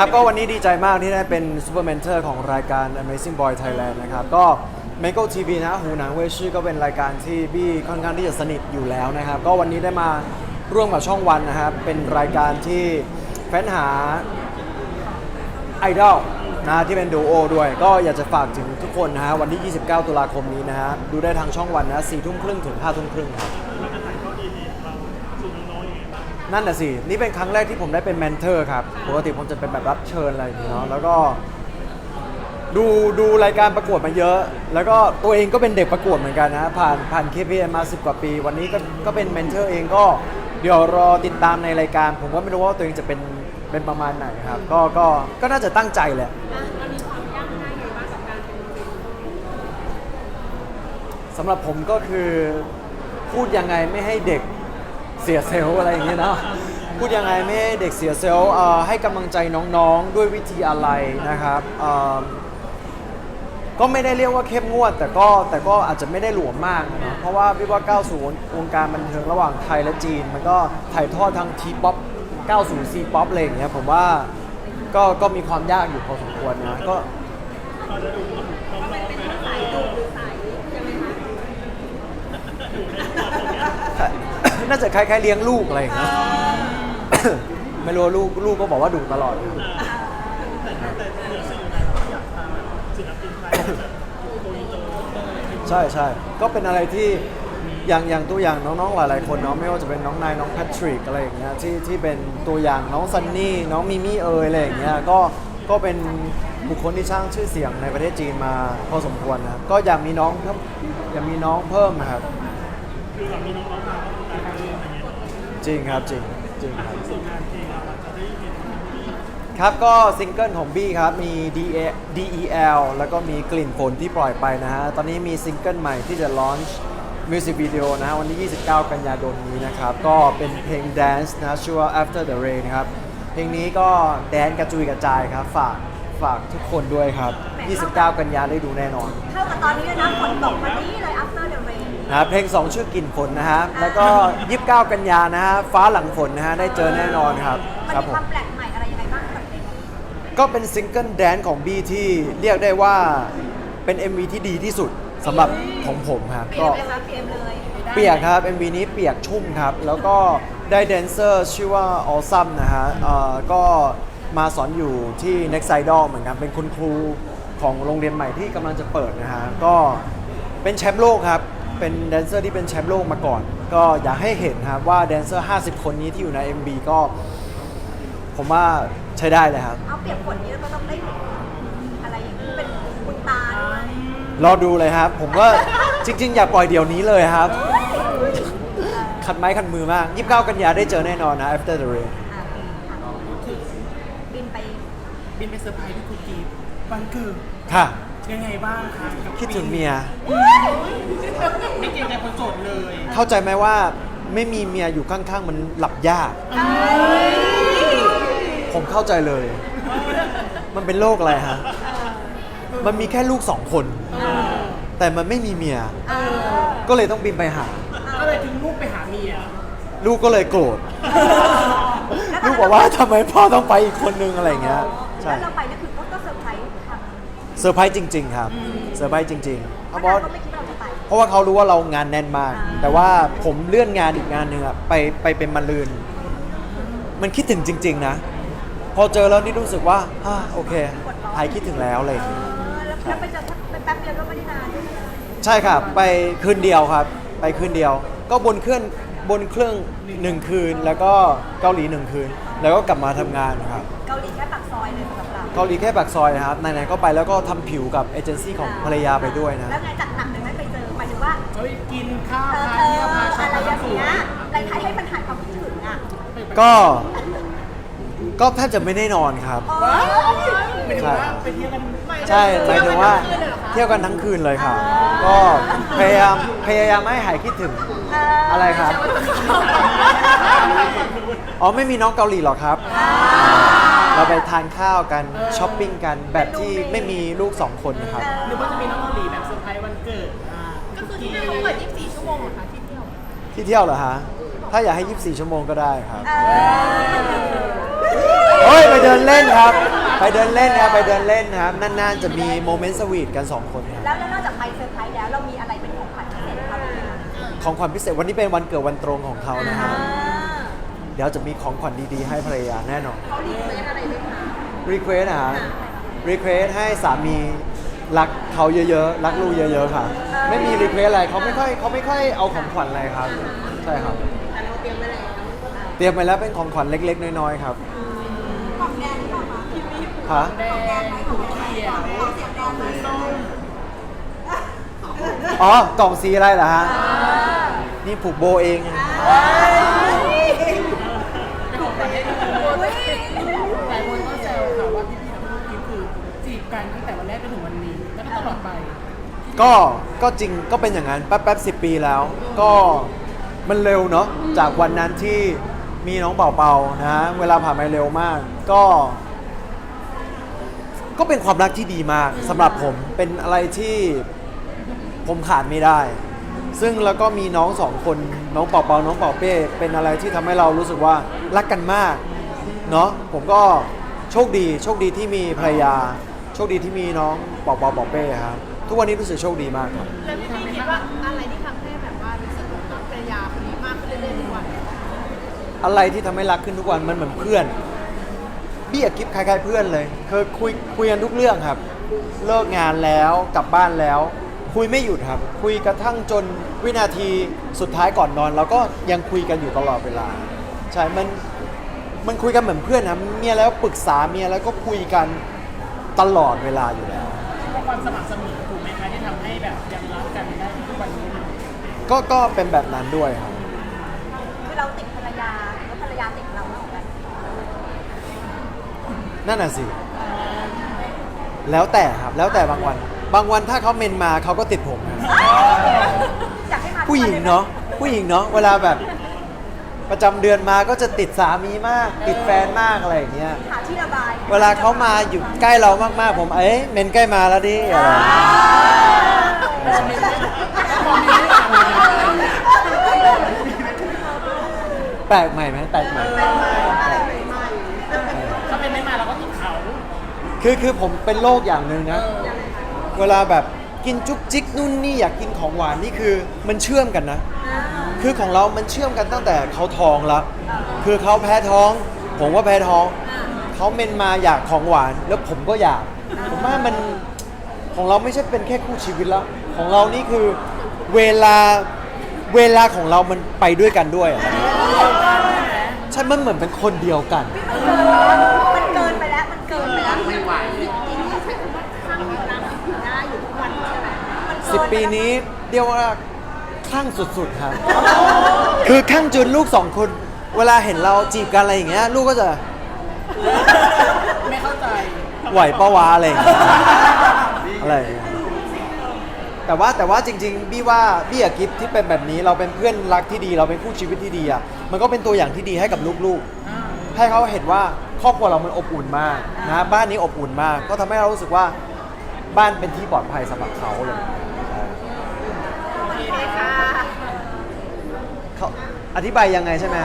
ครับก็วันนี้ดีใจมากที่ได้เป็นซูเปอร์เมนเทอร์ของรายการ Amazing Boy Thailand นะครับ ก็ m a k o TV นะหูหนังเวชื่อก็เป็นรายการที่บี้ค่อนข้างที่จะสนิทอยู่แล้วนะครับ ก็วันนี้ได้มาร่วมกับช่องวันนะครับ เป็นรายการที่แฟนหาไอดอลนะที่เป็นดูโอด้วย ก็อยากจะฝากถึงทุกคนนะฮะวันที่ 29 ตุลาคมนี้นะฮะดูได้ทางช่องวันนะ4ทุ่มครึ่งถึง5ทุ่มครึ่งครับ นั่นน่ะสิ นี่เป็นครั้งแรกที่ผมได้เป็นเมนเทอร์ครับ ปกติผมจะเป็นแบบรับเชิญอะไรอย่างนี้เนาะ แล้วก็ ดูดูรายการประกวดมาเยอะ แล้วก็ตัวเองก็เป็นเด็กประกวดเหมือนกันนะ ผ่านผ่าน KPM มา 10 กว่าปี วันนี้ก็ก็เป็นเมนเทอร์เองก็เดี๋ยวรอติดตามในรายการ ผมก็ไม่รู้ว่าตัวเองจะเป็นเป็นประมาณไหนครับ ก็ก็ก็น่าจะตั้งใจแหละมันมีความยากง่ายไงบ้างกับการเป็นเมนเทอร์สำหรับผมก็คือพูดยังไงไม่ให้เด็ก เสียเซลล์อะไรอย่างเงี้ยเนาะพูดยังไงไม่ให้เด็กเสียเซลล์เอ่อให้กำลังใจน้องๆด้วยวิธีอะไรนะครับเอ่อก็ไม่ได้เรียกว่าเข้มงวด แต่ก็แต่ก็อาจจะไม่ได้หลวมมากนะเพราะว่าพี่ว่าก้าวงการบันเทิงระหว่างไทยและจีน มันก็ถ่ายทอดทางทีป๊อปก้าวสู่ซีป๊อปอะไรอย่างเงี้ยผมว่าก็ก็มีความยากอยู่พอสมควรนะก็ว่ามันเป็นสายดูหรือสายยังไงคะ น่าจะคล้ายๆเลี้ยงลูกอะไรอย่างเงี้ยไม่รู้ว่าลูกลูกก็บอกว่าดุตลอดครับใช่ใช่ก็เป็นอะไรที่อย่างอย่างตัวอย่างน้องๆหลายๆคนเนาะไม่ว่าจะเป็นน้องนายน้องแพทริกอะไรอย่างเงี้ยที่ที่เป็นตัวอย่างน้องซันนี่น้องมิมี่เอยอะไรอย่างเงี้ยก็ก็เป็นบุคคลที่สร้างชื่อเสียงในประเทศจีนมาพอสมควรนะครับก็อยากมีน้องเพิ่มอยากมีน้องเพิ่มนะครับ จริงครับจริงจริงครับครับก็ซิงเกิลของบี้ครับ มี DA DEL แล้วก็มีกลิ่นฝนที่ปล่อยไปนะฮะ ตอนนี้มีซิงเกิลใหม่ที่จะลอนช์มิวสิกวิดีโอนะฮะ วันที่ 29 กันยายนนี้นะครับ ก็เป็นเพลง Dance นะชื่อว่า After the Rain ครับ เพลงนี้ก็แดนกระจุยกระจายครับ ฝากฝากทุกคนด้วยครับ 29 กันยาได้ดูแน่นอนเท่ากับตอนนี้เลยนะฝนตกวันนี้เลย after the rain นะครับเพลง 2 ชื่อกลิ่นฝนนะฮะแล้วก็ 29 กันยานะฮะฟ้าหลังฝนนะฮะได้เจอแน่นอนครับมันครับมีผคมวามแปลกใหม่อะไรยังไงบ้างกับเพลงนี้ก็เป็นซิงเกิลแดนของบี้ที่เรียกได้ว่าเป็น MV ที่ดีที่สุดสำหรับของผมครับเปลี่ก็ยนไหมคะเปลี่ยนเลยเปียกครับ MV นี้เปียกชุ่มครับ แล้วก็ได้แดนเซอร์ชื่อว่าออซัมนะฮะเอ่อก็มาสอนอยู่ที่ Next Idol เหมือนกัน เป็นคุณครูของโรงเรียนใหม่ที่กำลังจะเปิดนะฮะ ก็เป็นแชมป์โลกครับ เป็นแดนเซอร์ที่เป็นแชมป์โลกมาก่อน ก็อยากให้เห็นครับว่าแดนเซอร์ 50 คนนี้ที่อยู่ใน MV ก็ ผมว่าใช้ได้เลยครับ เอาเปรียบฝนนี้แล้วก็ต้องได้เห็นอะไรอย่างนี้เป็นคุณตาด้วยรอดูเลยครับ ผมว่าจริง ๆ อยากปล่อยเดี๋ยวนี้เลยครับ ขัดไม้ขัดมือมาก 29 กันยาได้เจอแน่นอนนะ After the Rain อะบินไปบินไปเซอร์ไพรส์ที่คุกกี้วันเกิดค่ะ ยังไงบ้างคะกับคิดถึงเมีย ไม่เกรงใจคนโสดเลยเข้าใจไหมว่าไม่มีเมียอยู่ข้างๆ มันหลับยาก ผมเข้าใจเลย มันเป็นโรคอะไรฮะ มันมีแค่ลูกสองคน แต่มันไม่มีเมียเออก็เลยต้องบินไปหา ก็เลยทิ้งลูกไปหาเมีย ลูกก็เลยโกรธ ลูกบอกว่าทำไมพ่อต้องไปอีกคนนึงอะไรอย่างเงี้ย ใช่ แล้วเราไปนี่คือ เซอร์ไพรส์จริง ๆ ครับเซอร์ไพรส์จริงๆเพเพราะราะเราก็ไม่คิดว่าเราจะไป เพราะว่าเขารู้ว่าเรางานแน่นมาก อ่า แต่ว่าผมเลื่อนงานอีกงานหนึ่งอะไปไปเป็นมาลืน มันคิดถึงจริง ๆ นะ พอเจอแล้วนี่รู้สึกว่าอ่าโอเคหายคิดถึงแล้วเลย เออแล้วแล้วไปเจอเป็นแป๊บเดียวก็ไม่ได้นานใช่ครับไปคืนเดียวครับ ไปคืนเดียว ก็บนเครื่องบนเครื่องหนึ่งคืน แล้วก็เกาหลีหนึ่งคืน แล้วก็กลับมาทำงานครับ เกาหลีแค่ปากซอย เลยสำหรับเราเกาหลีแค่ปากซอยนะครับไหนๆก็ไปแล้วก็ทำผิวกับเอเจนซี่ของภรรยาไปด้วยนะแล้วไงจัดหนักเลยไหมไปเจอหมายถึงว่า เฮ้ยกินข้าวเออพาเอเที่ยวอพาชอะไรมอย่างสวเงี้ยยอะไรให้มันหายความคิดถึงอะก็ก็แทบจะไม่ได้นอนครับโอ้ยหมายถึงว่าไปเที่ยวกันใช่หมายถึงว่าเที่ยวกันทั้งคืนเลยครับ ก็พยายามพยายามไม่ให้หายคิดถึงเอออะไรครับ อ๋อไม่มีน้องเกาหลีหรอกครับ เราไปทานข้าวกันช้อปปิ้งกันแบบที่ไม่มีลูกสองคนนะครับ หรือว่าจะมีน้องเกาหลีแบบเซอร์ไพรส์วันเกิดอ่าก็คือที่เขาเปิด 24 ชั่วโมงเหรอคะที่เที่ยวที่เที่ยวเหรอฮะ ถ้าอยากให้ 24 ชั่วโมงก็ได้ครับเออเฮ้ย ไปเดินเล่นครับ ไปเดินเล่นครับ ไปเดินเล่นครับ นานๆ จะมีโมเมนต์สวีทกันสองคนครับ แล้วแล้วนอกจากไปเซอร์ไพรส์แล้วเรามีอะไรเป็นของขวัญพิเศษครับของขวัญพิเศษวันนี้เป็นวันเกิดวันตรงของเขานะคอ่ารับ เดี๋ยวจะมีของขวัญดีๆ ให้ภรรยาแน่นอนเขารีเควสอะไรไหมคะรีเควสนะฮะรีเควสให้สามีรักเขาเยอะๆ รักลูกเยอะๆค่ะ ไม่มีรีเควสอะไรเขาไม่ค่อยเขาไม่ค่อยเอาของขวัญอะไรครับ ใช่ครับ แต่เราเตรียมไว้แล้วเตรียมไปแล้วเป็นของขวัญเล็ก ๆ น้อยๆครับของแดงหรือเปล่าคะพี่วิฮะแดงถุงเขียวเสียงแดงเลยส้มอ๋อกล่องสีอะไรเหรอฮะ นี่ผูกโบเองเป็นของขวัญให้ลูกหลายคนก็แซวค่ะว่าพี่ๆกับลูกกิ๊ฟคือจีบกันตั้งแต่วันแรกจนถึงวันนี้ แล้วก็ตลอดไป ก็ก็จริงก็เป็นอย่างนั้นแป๊บแป๊บสิปีแล้ว ก็มันเร็วเนาะจากวันนั้นที่มีน้องเป่าเป่าๆนะฮะเวลาผ่านไปเร็วมาก ก็ ก็เป็นความรักที่ดีมากสำหรับผมเป็นอะไรที่ผมขาดไม่ได้ ซึ่งแล้วก็มีน้องสองคนน้องเป่าเป่าน้องเป่าเป้เป็นอะไรที่ทำให้เรารู้สึกว่ารักกันมากเนาะผมก็โชคดี โชคดีที่มีภรรยา โชคดีที่มีน้องเป่าเป่าเป่าเป้ครับ ทุกวันนี้รู้สึกโชคดีมากครับ แล้วพี่คิดว่าอะไรที่ทำให้แบบว่ารู้สึกรักภรรยาคนนี้มากขึ้นเรื่อยๆทุกวันอะไรที่ทำให้รักขึ้นทุกวันมันเหมือนเพื่อนเบี้ยกิฟคล้ายๆเพื่อนเลยเคยคุยคุยกันทุกเรื่องครับ เลิกงานแล้วกลับบ้านแล้ว คุยไม่หยุดครับ คุยกระทั่งจนวินาทีสุดท้ายก่อนนอนเราก็ยังคุยกันอยู่ตลอดเวลาใช่มันมันคุยกันเหมือนเพื่อนนะมีอะไรก็ปรึกษามีอะไรก็คุยกันตลอดเวลาอยู่แล้วเพราะ ความสม่ำเสมอถูกไหมคะที่ทำให้แบบยังรักกันได้ทุกวันนี้ก็ก็เป็นแบบนั้นด้วยครับ คือเราติดภรรยาหรือว่าภรรยาติดเราเหมือนกันนั่นน่ะสิ แล้วแต่ครับ แล้วแต่บางวัน บางวันถ้าเขาเมนมาเขาก็ติดผมครับอยากให้มาทุกผู้หญิงวัลยไมเนาะ ผู้หญิงเนาะ เวลาแบบ ประจำเดือนมาก็จะติดสามีมาก ติดแฟนมากอะไรอย่างเงี้ย หาที่ระบายเวลาเขามาอยู่ใกล้เรามากๆ ผมเอ๊ะเมนใกล้มาแล้วดิอะไรอย่างเงี้ยแปลกใหม่ไหมแปลกใหม่ ถ้าเป็นไม่มาเราก็ติดเขา คือคือผมเป็นโรคอย่างหนึ่งนะ เวลาแบบกินจุ๊กจิ๊กนู่นนี่อยากกินของหวานนี่คือมันเชื่อมกันนะ คือของเรามันเชื่อมกันตั้งแต่เขาท้องแล้ว คือเขาแพ้ท้อง ผมว่าแพ้ท้อง เขาเมนมาอยากของหวาน แล้วผมก็อยาก ผมว่ามันของเราไม่ใช่เป็นแค่คู่ชีวิตแล้ว ของเรานี่คือเวลาเวลาของเรามันไปด้วยกันด้วยอะใช่มันเหมือนเป็นคนเดียวกัน มันเกินไปแล้ว มันเกินไปแล้วไม่ไหวจริงๆที่ใช้คำว่าข้างของนางอยู่ได้อยู่ทุกวันใช่ไหมมันเกิสิบนปีนี้เรียกว่าค ลั่งสุดๆครับ คือคลั่งจนลูกสองคน เวลาเห็นเราจีบกันอะไรอย่างเงี้ยลูกก็จะไม่เข้าใจไหวปะวะอะไรอย่างเงี้ยอะไรอย่างเงี้ยแต่ว่าแต่ว่าจริง ๆ บี้ว่าบี้กับกิฟที่เป็นแบบนี้เราเป็นเพื่อนรักที่ดี เราเป็นคู่ชีวิตที่ดีอะมันก็เป็นตัวอย่างที่ดีให้กับลูกๆ ให้เขาเห็นว่าครอบครัวเรามันอบอุ่นมากนะบ้านนี้อบอุ่นมาก ก็ทำให้เรารู้สึกว่าบ้านเป็นที่ปลอดภัยสำหรับเขาเลยใช่โอ เคค่ะเขาอธิบายยังไงใช่ไหม